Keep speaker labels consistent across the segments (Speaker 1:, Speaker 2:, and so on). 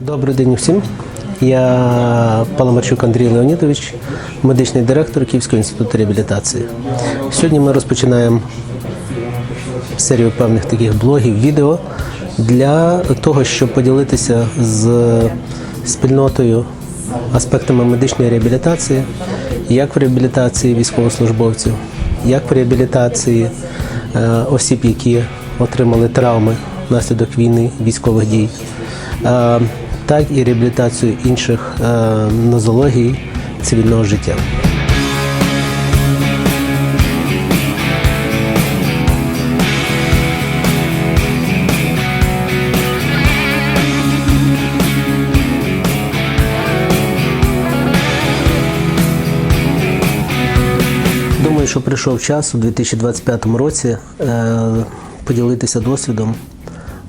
Speaker 1: Добрий день всім. Я Паламарчук Андрій Леонідович, медичний директор Київського інституту реабілітації. Сьогодні ми розпочинаємо серію певних таких блогів, відео для того, щоб поділитися з спільнотою аспектами медичної реабілітації, як в реабілітації військовослужбовців, як в реабілітації е, осіб, які отримали травми внаслідок війни, військових дій, е, так і реабілітацію інших е, нозологій цивільного життя. Думаю, що прийшов час у 2025 році е, поділитися досвідом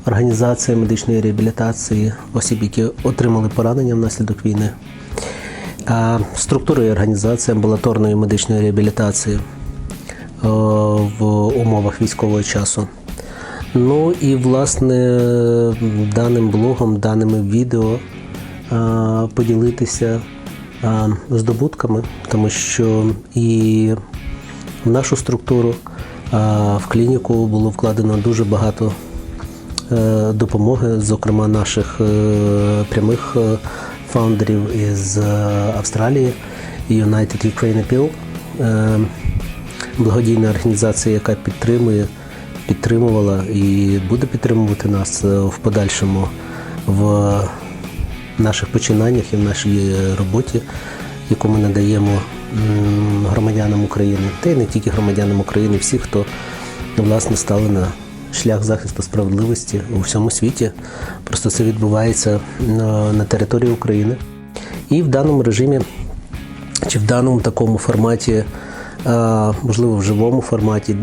Speaker 1: організації медичної реабілітації осіб, які отримали поранення внаслідок війни, е, структурою організації амбулаторної медичної реабілітації е, в умовах військового часу. Ну і власне даним блогом, даними відео е, поділитися е, здобутками, тому що і в нашу структуру, в клініку було вкладено дуже багато допомоги, зокрема наших е, прямих е, фаундерів із е, Австралії, United Ukraine Appeal, е, благодійна організація, яка підтримує, підтримувала і буде підтримувати нас е, в подальшому в наших починаннях і в нашій роботі, яку ми надаємо громадянам України, та й не тільки громадянам України, всі, хто власне стали на шлях захисту справедливості у всьому світі. Просто це відбувається на, території України. І в даному режимі, чи в даному такому форматі, можливо, в живому форматі,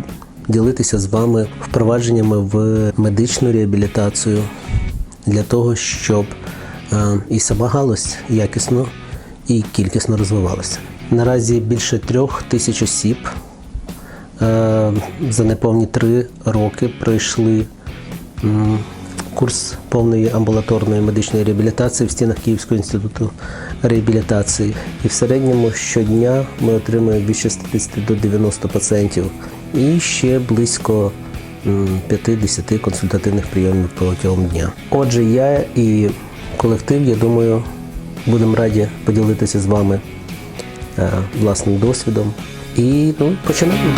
Speaker 1: ділитися з вами впровадженнями в медичну реабілітацію для того, щоб е, і сама галузь якісно і кількісно розвивалася. Наразі більше трьох тисяч осіб е, за неповні три роки пройшли курс повної амбулаторної медичної реабілітації в стінах Київського інституту реабілітації. І в середньому щодня ми отримуємо від 60 до 90 пацієнтів і ще близько м, 5-10 консультативних прийомів протягом дня. Отже, я і колектив, я думаю, будемо раді поділитися з вами е, власним досвідом. І ну, починаємо.